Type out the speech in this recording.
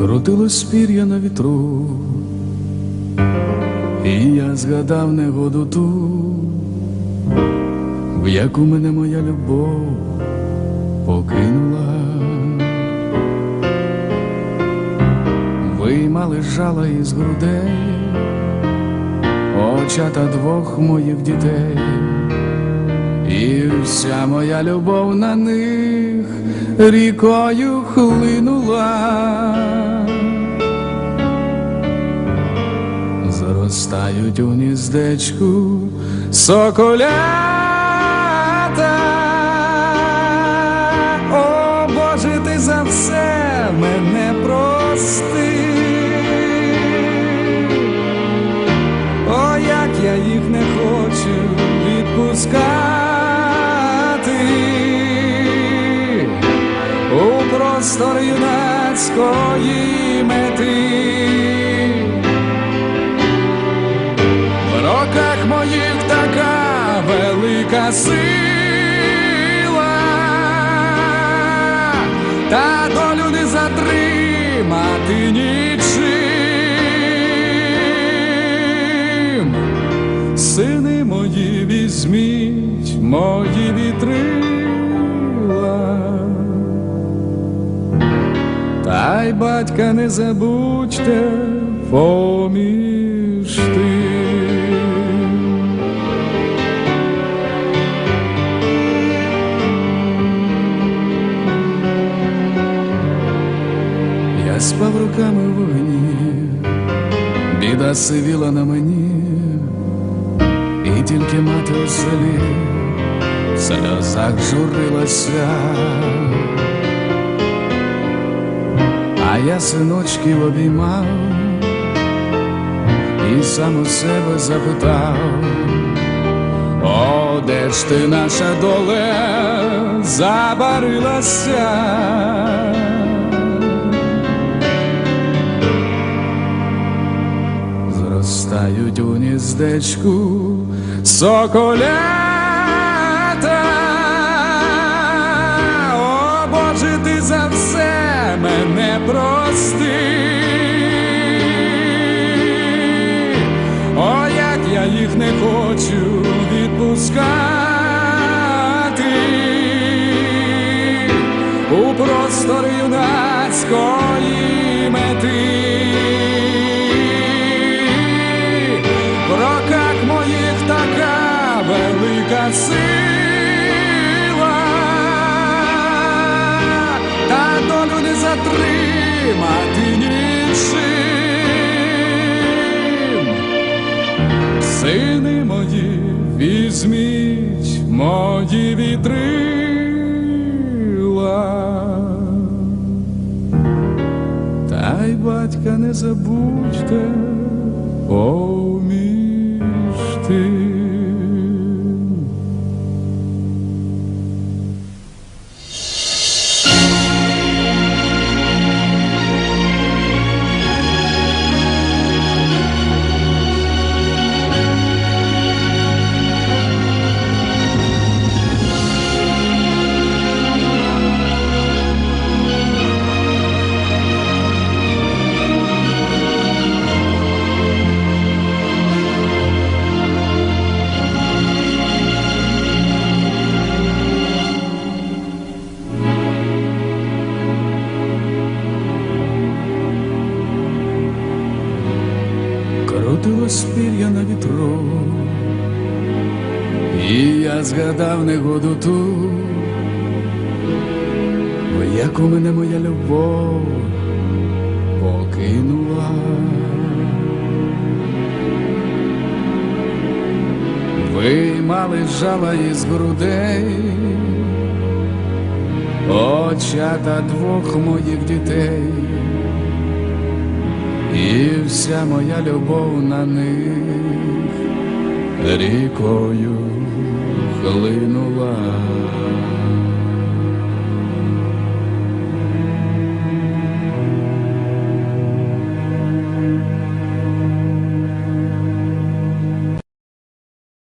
Крутилось пір'я на вітру, і я згадав негоду ту, в яку мене моя любов покинула. Виймали жала із грудей, очата двох моїх дітей, і вся моя любов на них рікою хлинула. Зростають у гніздечку соколята. Простор юнацької мети. В роках моїх така велика сила, та долю не затримати нічим. Сини мої візьміть мої вітрила. Та батька не забудьте поміж тим. Я спав руками в вогні, біда сивіла на мені, і тільки мати у селі в сльозах журилася. А я синочків обіймав і сам у себе запитав, о, де ж ти наша доле забарилася? Зростають у гніздечку соколята. Затримати нічим. Сини мої, візьміть мої вітрила. Та й батька не забудьте Крутилось пір'я на вітру, і я згадав негоду ту, в яку мене моя любов покинула. Виймали жала із грудей, очата двох моїх дітей і вся моя любов на них рікою хлинула.